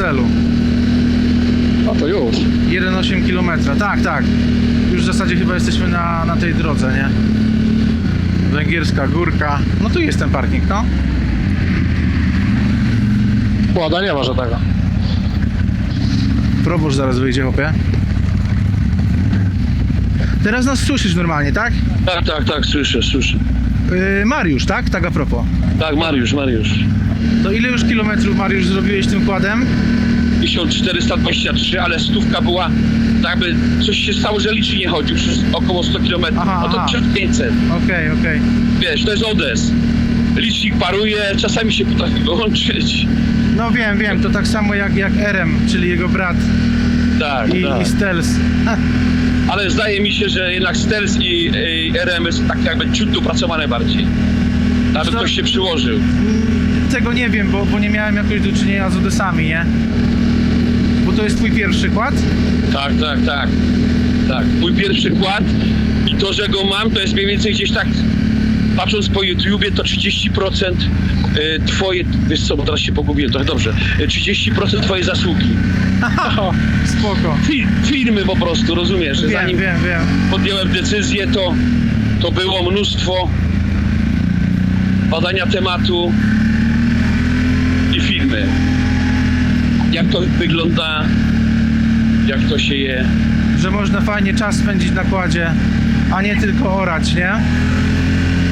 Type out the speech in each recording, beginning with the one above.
celu. No to już. 1,8 km, tak, tak. Już w zasadzie chyba jesteśmy na, na tej drodze, nie? Węgierska górka. No tu jest ten parking, no. Kłada nie ma żadnego. Proboszcz zaraz wyjdzie, chłopie. Teraz nas słyszysz normalnie, tak? Tak, tak, tak, słyszę, słyszę. Yy, Mariusz, tak? Tak a propos. Tak, Mariusz, Mariusz. To ile już kilometrów, Mariusz, zrobiłeś tym kładem? 1423, ale stówka była, tak by coś się stało, że liczy nie chodził, przez około 100 km. Aha, No to aha. 1500. Okej, okej. Wiesz, to jest odes. Licznik paruje, czasami się potrafi wyłączyć. No wiem, wiem, to tak samo jak, jak RM, czyli jego brat Tak, i, tak. i Stels. Ale zdaje mi się, że jednak Stealth i, i RM jest tak jakby ciut dopracowane bardziej. Nawet No. ktoś się przyłożył. Tego nie wiem, bo, bo nie miałem jakoś do czynienia z Odesami, nie? Bo to jest twój pierwszy kład? Tak, tak, tak. Tak, mój pierwszy kład i to, że go mam, to jest mniej więcej gdzieś tak, patrząc po YouTubie, to 30% y, twoje, wiesz co, bo teraz się pogubiłem, trochę dobrze, y, 30% twojej zasługi. Spoko. Fi, firmy po prostu, rozumiesz, Wiem, zanim wiem, wiem. podjąłem decyzję, to, to było mnóstwo badania tematu i filmy. Jak to wygląda, jak to się je. Że można fajnie czas spędzić na kładzie, a nie tylko orać, nie?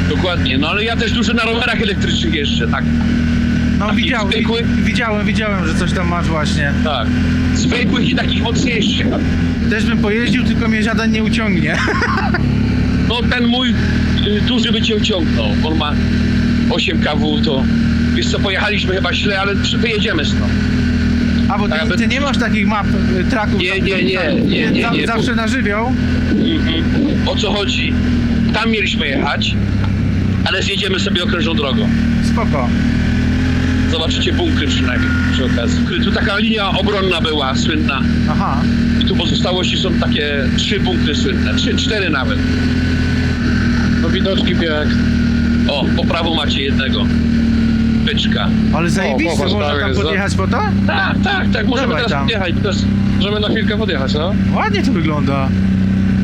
Dokładnie, no ale ja też dużo na rowerach elektrycznych jeżdżę, tak. No widziałem, zwykły? widziałem, widziałem, że coś tam masz właśnie. Tak. Zwykłych i takich mocniejszych. Też bym pojeździł, tylko mnie żaden nie uciągnie. No ten mój y, duży by cię uciągnął. On ma 8 kW, to wiesz co, pojechaliśmy chyba źle, ale przy- wyjedziemy stąd. A bo ty, Tak, ty nie masz takich map, y, traków. Nie, nie, nie, nie, nie, za- nie, Zawsze na żywioł. Mhm. O co chodzi? Tam mieliśmy jechać, ale zjedziemy sobie okrężną drogą. Spoko. Zobaczycie bunkry przynajmniej przy okazji. Tu taka linia obronna była słynna Aha. i tu pozostałości są takie trzy bunkry słynne, trzy, cztery nawet. No widoczki piękne. O, po prawo macie jednego. Byczka. Ale zajebiste, popatrz, można tam tam jest, podjechać po to? Tak, tak, tak, możemy Dawaj teraz tam. podjechać. jest, Możemy na chwilkę podjechać, no? Ładnie to wygląda.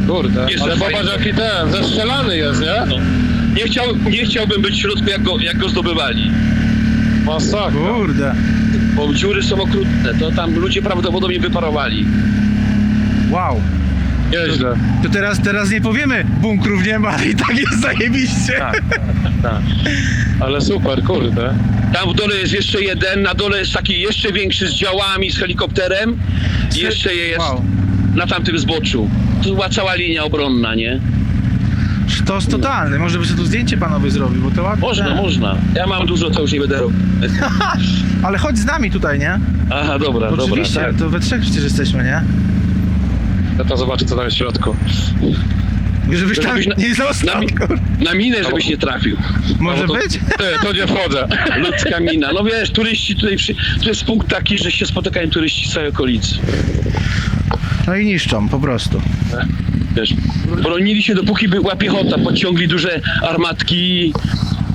Kurde. Jest Ale popatrz fajne. jaki ten, zestrzelany jest, nie? no. nie, chciał, nie chciałbym być w środku, jak go, jak go zdobywali. Masakra. Kurde. Bo dziury są okrutne, to tam ludzie prawdopodobnie wyparowali. Wow. Nieźle. To teraz, teraz nie powiemy bunkrów nie ma, i tak jest zajebiście. Tak, tak. Ale super, kurde. Tam w dole jest jeszcze jeden, na dole jest taki jeszcze większy z działami, z helikopterem. I jeszcze jest Wow. na tamtym zboczu. To była cała linia obronna, nie? Sztos totalny. Może by sobie tu zdjęcie panowie zrobił, bo to ładne. Można, można. Ja mam dużo, to już nie będę robił. Ale chodź z nami tutaj, nie? Aha, dobra, dobra. Oczywiście, Tak. to we trzech przecież jesteśmy, nie? Ja to zobaczę co tam jest w środku. Żebyś tam Żebyś na- nie został, na mi- kur- Na minę, żebyś nie trafił. Może No to, być? Ty, to nie wchodzę. Ludzka mina. No wiesz, turyści tutaj, przy... tu jest punkt taki, że się spotykają turyści z całej okolicy. No i niszczą, po prostu. Wiesz, bronili się dopóki była piechota, podciągli duże armatki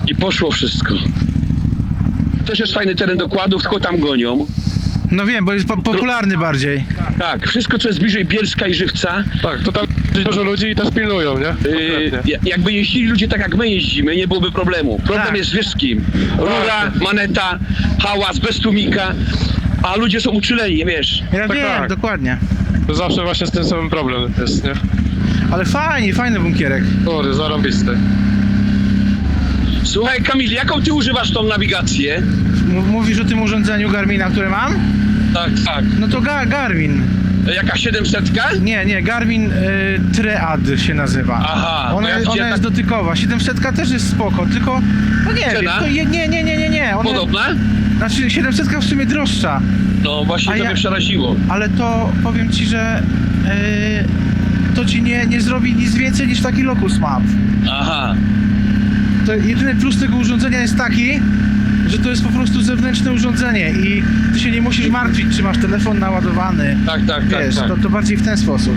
i poszło wszystko. Też jest fajny teren dokładów, tylko tam gonią. No wiem, bo jest po popularny bardziej. Tak, wszystko co jest bliżej Bielska i Żywca, Tak, to tam dużo ludzi i też pilnują, nie? yy, Konkretnie. ja- jakby jeździli ludzie tak jak my jeździmy, nie byłoby problemu. Problem Tak. jest wiesz z kim? Rura, maneta, hałas, bez tłumika, a ludzie są uczuleni, wiesz. Ja Tak, wiem, tak. dokładnie. To zawsze właśnie z tym samym problem jest, nie? Ale fajnie, fajny bunkierek. Kurde, zarąbisty. Słuchaj Kamil, jaką ty używasz tą nawigację? M- mówisz o tym urządzeniu Garmina, które mam? Tak, tak. No to Ga Garmin. Jaka 700? Nie, nie, Garmin y, Tread się nazywa. Aha, Ona, ja ona jest tak- dotykowa. 700 też jest spoko, tylko no nie Cena? wiem, to nie, nie, nie, nie, nie. Ona, Podobna? Znaczy 700 w sumie droższa, No właśnie A to ja- mnie przeraziło. ale to powiem ci, że y, to ci nie, nie zrobi nic więcej niż taki Locus Map. Aha. To jedyny plus tego urządzenia jest taki, że to jest po prostu zewnętrzne urządzenie i ty się nie musisz martwić, czy masz telefon naładowany. Tak, tak, tak, Wiesz, tak. to, to bardziej w ten sposób.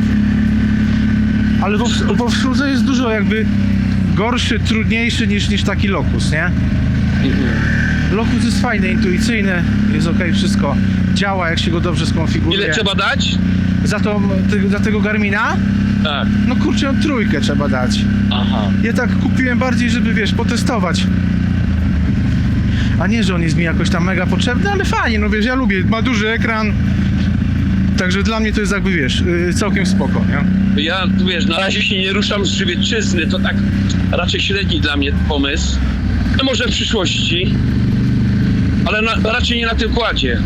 Ale w, obsłudze jest dużo jakby gorszy, trudniejszy niż, niż taki Locus, nie? Locus jest fajny, intuicyjny, jest ok, wszystko działa jak się go dobrze skonfiguruje. Ile trzeba dać? za, to, ty, za tego Garmina, Tak. no kurczę, trójkę trzeba dać. Aha. Ja tak kupiłem bardziej, żeby wiesz, potestować. A nie, że on jest mi jakoś tam mega potrzebny, ale fajnie, no wiesz, ja lubię, ma duży ekran. Także dla mnie to jest jakby, wiesz, yy, całkiem spoko, nie? Ja, wiesz, na razie się nie ruszam z żywiecczyzny, to tak raczej średni dla mnie pomysł. No może w przyszłości, ale na, raczej nie na tym kładzie,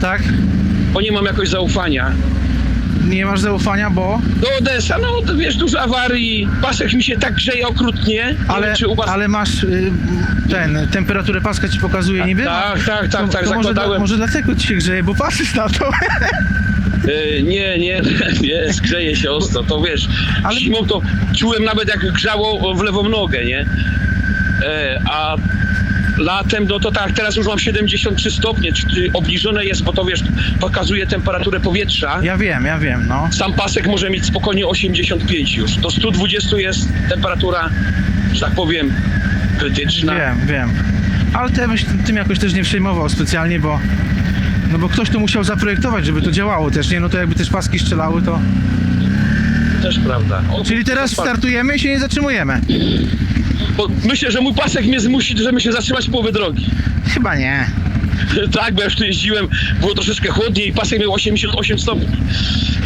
Tak? bo nie mam jakoś zaufania. Nie masz zaufania, bo... Do Odessa, no to wiesz, dużo awarii, pasek mi się tak grzeje okrutnie. Nie Ale, wiem, was... ale masz y, ten, temperaturę paska ci pokazuje niby? Tak, tak, tak, to, tak, to może, dla- może dlatego ci się grzeje, bo patrzysz na to. E, nie, nie, nie, zgrzeje się ostro, to wiesz, Ale- zimą to czułem nawet jak grzało w lewą nogę, nie? E, a latem, no to tak, teraz już mam 73 stopnie, czyli obniżone jest, bo to wiesz, pokazuje temperaturę powietrza. Ja wiem, ja wiem, no. Sam pasek może mieć spokojnie 85 już. Do 120 jest temperatura, że tak powiem, krytyczna. Wiem, wiem. Ale to ja byś tym jakoś też nie przejmował specjalnie, bo... No bo ktoś to musiał zaprojektować, żeby to działało też, nie? No to jakby też paski strzelały, to... Też prawda. O, Czyli teraz startujemy i się nie zatrzymujemy. Bo myślę, że mój pasek mnie zmusi, żeby się zatrzymać w połowie drogi. Chyba nie. Tak, bo ja już tu jeździłem, było troszeczkę chłodniej i pasek miał 88 stopni.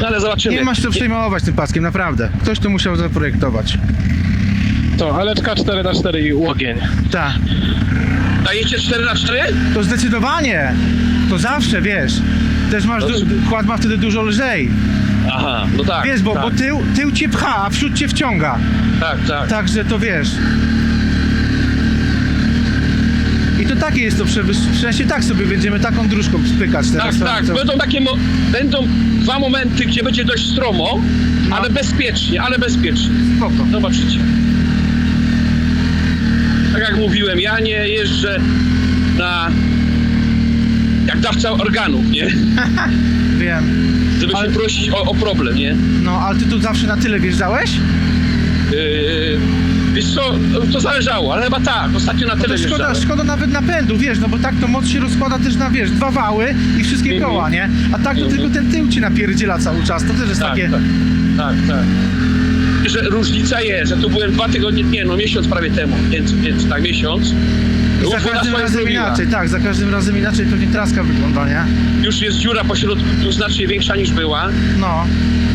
No ale zobaczymy. Nie masz co przejmować tym paskiem, naprawdę. Ktoś to musiał zaprojektować. To, Aleczka 4 na 4 i ogień. Tak. Dajecie 4 na 4 To zdecydowanie. To zawsze, wiesz. Też masz, du- kład ma wtedy dużo lżej. Aha, no tak. Wiesz, bo, tak, bo tył, tył cię pcha, a przód cię wciąga. Tak, tak. Także to wiesz. I to takie jest to przewyż- w sensie tak sobie będziemy taką dróżką spykać Tak, teraz. tak. to- Będą takie, mo- będą dwa momenty, gdzie będzie dość stromo, No. ale bezpiecznie, ale bezpiecznie. Spoko. Zobaczycie. Tak jak mówiłem, ja nie jeżdżę na jak dawca organów, nie? Wiem. Żeby Ale- się prosić o, o problem, nie? No, ale ty tu zawsze na tyle wjeżdżałeś? Yy, wiesz co, to zależało, ale chyba tak, ostatnio na To tyle szkoda, szkoda nawet napędu, wiesz, no bo tak to moc się rozkłada też na, wiesz, dwa wały i wszystkie Mhm. koła, nie? A tak to Mhm. tylko ten tył ci napierdziela cały czas, to też jest Tak, takie... tak, tak, tak. Że różnica jest, że tu byłem dwa tygodnie, nie no, miesiąc prawie temu, więc, więc tak, miesiąc. Za Ruch woda każdym razem inaczej, tak, za każdym razem inaczej pewnie traska wygląda, nie? Już jest dziura po środku, znacznie większa niż była. No,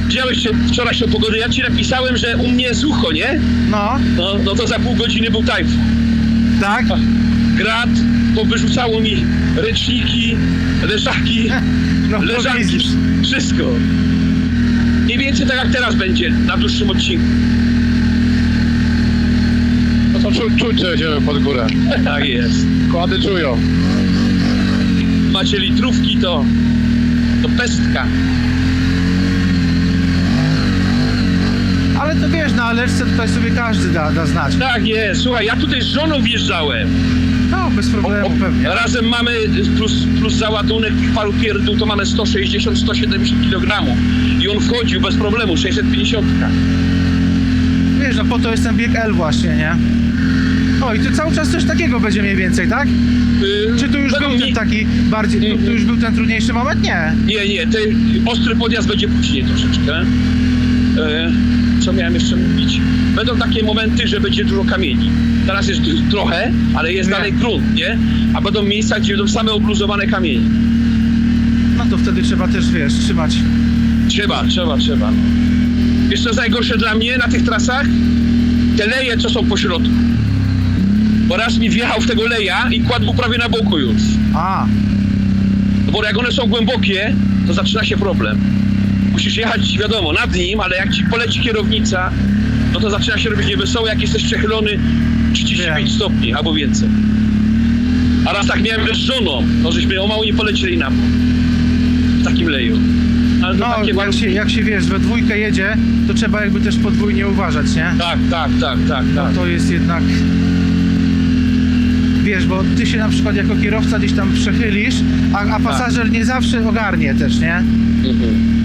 Widziałeś się wczorajszą pogodę, ja ci napisałem, że u mnie jest sucho, nie? no, No, no to za pół godziny był tajfun. tak? Grad, to wyrzucało mi ręczniki, leżaki, No, to leżanki, widzisz. wszystko. Mniej więcej tak jak teraz będzie na dłuższym odcinku. Czu, czuć, że pod górę. Tak jest. Kłady czują. Macie litrówki, to, to pestka. Ale to wiesz, na Aleczce tutaj sobie każdy da, da znać. Tak jest. Słuchaj, ja tutaj z żoną wjeżdżałem. No, bez problemu pewnie. Razem mamy plus, plus załadunek paru pierdół, to mamy 160-170 kg. I on wchodził bez problemu, 650. Wiesz, no po to jest ten bieg L właśnie, nie? O, i tu cały czas coś takiego będzie mniej więcej, tak? Yy, Czy tu już był ten taki bardziej, tu, tu już był ten trudniejszy moment? Nie. Nie, nie, ten ostry podjazd będzie później troszeczkę. E, co miałem jeszcze mówić? Będą takie momenty, że będzie dużo kamieni. Teraz jest trochę, ale jest Nie. dalej grunt, nie? A będą miejsca, gdzie będą same obluzowane kamienie. No to wtedy trzeba też, wiesz, trzymać. Trzeba, trzeba, trzeba. Wiesz co jest najgorsze dla mnie na tych trasach? Te leje, co są po środku. Bo raz mi wjechał w tego leja i kładł był prawie na boku już. A, No Bo jak one są głębokie, to zaczyna się problem. Musisz jechać, wiadomo, nad nim, ale jak ci poleci kierownica, no to zaczyna się robić niewesoło, jak jesteś przechylony 35 Wiem. stopni albo więcej. A raz tak miałem z żoną, to żeśmy o mało nie polecieli na bok. W takim leju. Ale to no takie jak warunki- się, jak się wiesz, we dwójkę jedzie, to trzeba jakby też podwójnie uważać, nie? Tak, tak, tak, tak, tak. To jest jednak... Wiesz, bo ty się na przykład jako kierowca gdzieś tam przechylisz, a, a pasażer nie zawsze ogarnie też, nie? Mhm.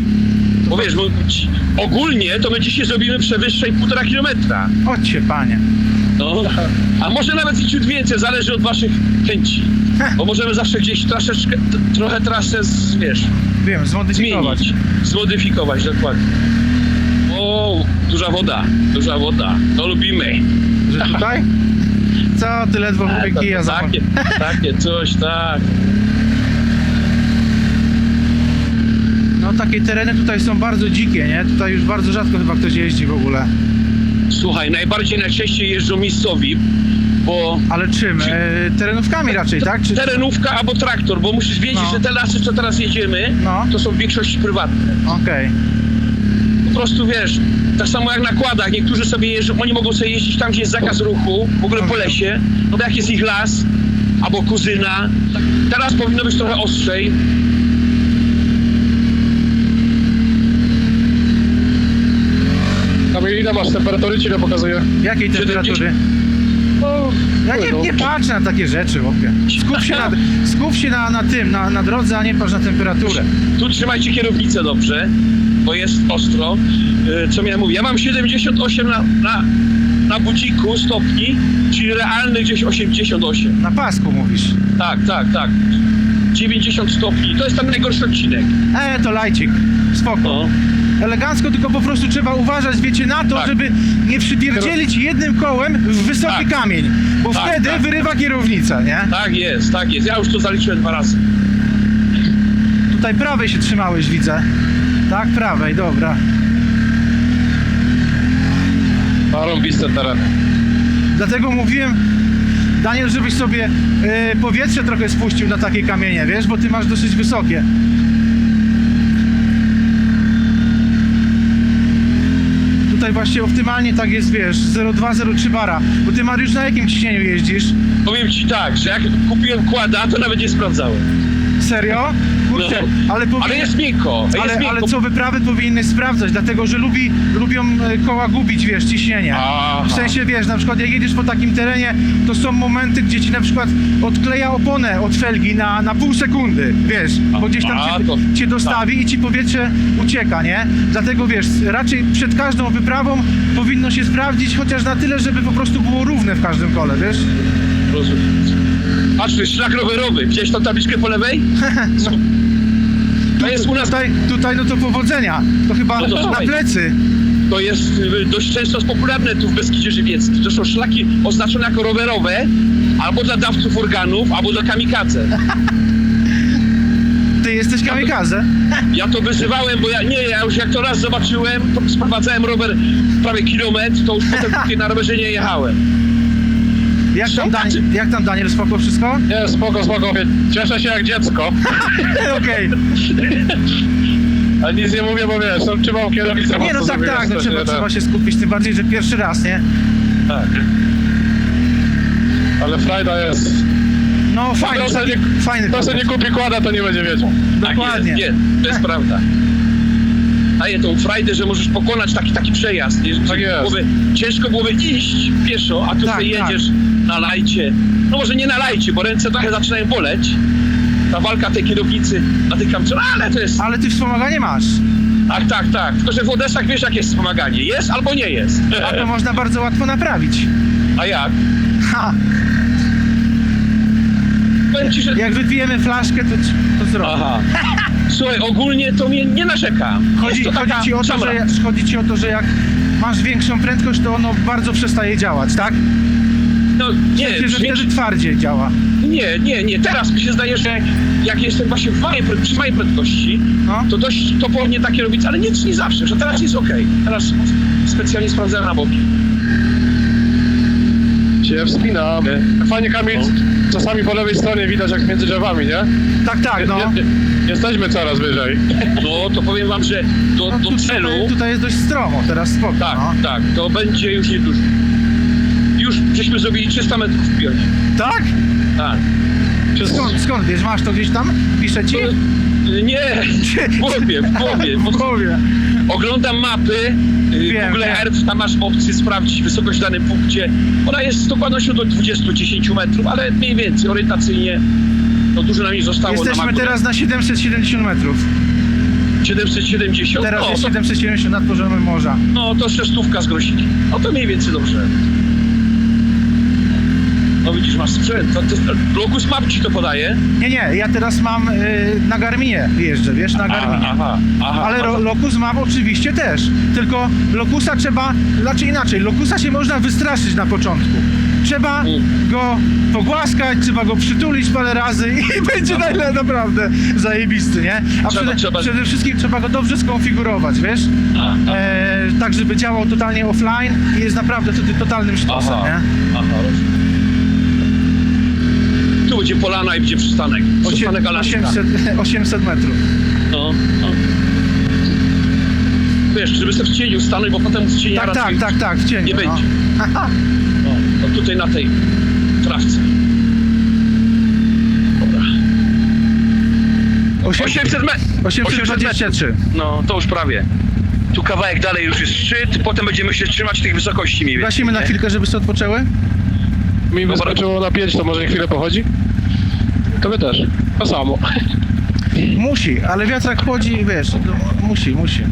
Bo wiesz, bo ci- ogólnie to my dzisiaj zrobimy przewyższej półtora kilometra. Chodźcie, panie. No. A może nawet i ciut więcej, zależy od waszych chęci. Bo możemy zawsze gdzieś troszeczkę, t- trochę trasę, z, wiesz, Wiem, zmodyfikować. zmienić, zmodyfikować, dokładnie. O, duża woda, duża woda, to lubimy. Że tutaj? Co, ty ledwo to- kija za takie, takie coś, tak. No takie tereny tutaj są bardzo dzikie, nie? Tutaj już bardzo rzadko chyba ktoś jeździ w ogóle. Słuchaj, najbardziej najczęściej jeżdżą miejscowi, bo Ale czym? Czy- E, terenówkami raczej, tak? Czy... terenówka albo traktor, bo musisz wiedzieć, No. że te lasy, co teraz jedziemy, No. to są w większości prywatne. Okej. Po prostu wiesz, tak samo jak na kładach, niektórzy sobie jeżdżą, oni mogą sobie jeździć tam, gdzie jest zakaz ruchu, w ogóle po lesie, no bo jak jest ich las, albo kuzyna, tak, teraz powinno być trochę ostrzej. Kamil, ile masz temperatury? Ci ile pokazuje? Jakiej temperatury? No, Ja nie, no. nie patrz na takie rzeczy, chłopie. Skup się na, skup się na, na tym, na, na drodze, a nie patrz na temperaturę. Tu trzymajcie kierownicę dobrze, bo jest ostro. Yy, Co miałem mówić? Ja mam 78 na, na, na budziku stopni, czyli realny gdzieś 88. Na pasku mówisz. Tak, tak, tak. 90 stopni. To jest ten najgorszy odcinek. E, to lajcik. Spoko. No. Elegancko, tylko po prostu trzeba uważać, wiecie, na to, Tak. żeby nie przypierdzielić jednym kołem w wysoki Tak. kamień, bo Tak, wtedy tak. wyrywa kierownica, nie? Tak jest, tak jest. Ja już to zaliczyłem dwa razy. Tutaj prawej się trzymałeś, widzę. Tak, prawej, dobra. Zarąbiste tereny. Dlatego mówiłem, Daniel, żebyś sobie e, powietrze trochę spuścił na takie kamienie, wiesz, bo ty masz dosyć wysokie. Tutaj właśnie optymalnie tak jest, wiesz, 0,2-0,3 bara. Bo ty Mariusz na jakim ciśnieniu jeździsz? Powiem ci tak, że jak kupiłem kłada, to nawet nie sprawdzałem. Serio? Kurczę, No. ale powinien... Ale jest miękko, jest Ale, miękko. ale co wyprawy powinny sprawdzać, dlatego że lubi, lubią e, koła gubić, wiesz, ciśnienie. Aha. W sensie, wiesz, na przykład jak jedziesz po takim terenie, to są momenty, gdzie ci na przykład odkleja oponę od felgi na, na pół sekundy, wiesz, bo gdzieś tam cię, to- cię dostawi i ci powietrze ucieka, nie? Dlatego, wiesz, raczej przed każdą wyprawą powinno się sprawdzić chociaż na tyle, żeby po prostu było równe w każdym kole, wiesz? Rozumiem. Patrz, jest szlak rowerowy. Widziałeś tą tabliczkę po lewej? To jest u nas, Tutaj, tutaj no to powodzenia, to chyba No to na słuchaj. plecy. to jest y, dość często popularne tu w Beskidzie Żywieckim. To są szlaki oznaczone jako rowerowe, albo dla dawców organów, albo dla kamikadze. Ty jesteś kamikaze? Ja to wyzywałem, bo ja nie, ja już jak to raz zobaczyłem, to sprowadzałem rower prawie kilometr, to już potem później na rowerze nie jechałem. Jak tam, Są jak tam Daniel, spoko wszystko? Nie, spoko, spoko. Cieszę się jak dziecko. Okej. A nic nie mówię, bo wiesz, no, trzymam kierownicę. Nie no mocno tak, sobie tak, no trzeba, nie, trzeba się skupić, tym bardziej, że pierwszy raz, nie? Tak. Ale frajda jest. No fajny, Kto se taki, nie, fajny kto se nie kupi kłada, to nie będzie wiedział. Dokładnie. Tak jest, nie, to jest prawda. Daje tą frajdę, że możesz pokonać taki, taki przejazd. Nie? Tak jest. Byłoby, ciężko byłoby iść pieszo, a tu Tak, sobie tak. jedziesz na lajcie. No może nie na lajcie, bo ręce trochę zaczynają boleć. Ta walka tej kierownicy na tych kamczach, ale to jest... Ale ty wspomaganie masz. Tak, tak, tak. Tylko, że w Odessach wiesz, jak jest wspomaganie. Jest albo nie jest. A to można bardzo łatwo naprawić. A jak? Ha! Powiem ci, że... Jak wypijemy flaszkę, to, to zrobię. Aha. Słuchaj, ogólnie to mnie nie narzeka. Chodzi, jest to chodzi, taka ci o to, że, chodzi ci o to, że jak masz większą prędkość, to ono bardzo przestaje działać, tak? No, nie, że wtedy twardziej działa. Nie, nie, nie. Teraz mi się zdaje, że jak jestem właśnie w małej, przy małej prędkości, No. to dość topornie takie robić, ale nie, nie zawsze, że teraz jest ok. Teraz specjalnie sprawdzałem na boki. Się wspinam. Fajnie Kamil, czasami po lewej stronie widać jak między drzewami, nie? Tak, tak, no. Je- je- Jesteśmy coraz wyżej. No to powiem wam, że do, no do tu, celu, tutaj, tutaj jest dość stromo, teraz spoko. tak, No. tak, to będzie już niedużo. Już żeśmy zrobili 300 metrów w pionie. Tak? Tak. Skąd, skąd wiesz, masz to gdzieś tam? Pisze ci? To, nie, w głowie, w głowie. W głowie. Oglądam mapy, Wiem, Google wiem. Earth, tam masz opcję sprawdzić wysokość w danym punkcie. Ona jest z dokładnością do 20-10 metrów, ale mniej więcej orientacyjnie no dużo nam nie zostało Jesteśmy teraz na 770 metrów. 770, Teraz no, jest to, 770 nad poziomem morza. no to szestówka z grosiki. No to mniej więcej dobrze. No widzisz, masz sprzęt. To, to, Map ci to podaje. Nie, nie, ja teraz mam y, na Garminie jeżdżę, wiesz, na Garminie. Aha, aha. Ale ro, Locus mam oczywiście też. Tylko Locusa trzeba, znaczy inaczej, Locusa się można wystraszyć na początku. Trzeba Mm. go pogłaskać, trzeba go przytulić parę razy i będzie najlepiej naprawdę zajebisty, nie? A Trzeba- przede, trzeba- przede wszystkim trzeba go dobrze skonfigurować, wiesz? A, a, E, tak, żeby działał totalnie offline i jest naprawdę wtedy totalnym sztosem, Aha. nie? aha, rozumiem. Polana i będzie przystanek. Przystanek Alaska. 800, 800 metrów. No, no. Wiesz, żeby sobie w cieniu stanąć, bo potem z cienia Tak, raczej tak, tak, tak, w cieniu. nie no. będzie. No, to tutaj na tej trawce. Dobra. 800 metrów. 823. No, to już prawie. Tu kawałek dalej już jest szczyt, potem będziemy się trzymać tych wysokości mniej więcej. Gasimy na nie? chwilkę, żeby sobie odpoczęły? Mi wyskoczyło na 5, to może chwilę pochodzi? To wy też. To samo. Musi, ale wiatrak chodzi, wiesz, no, musi, musi.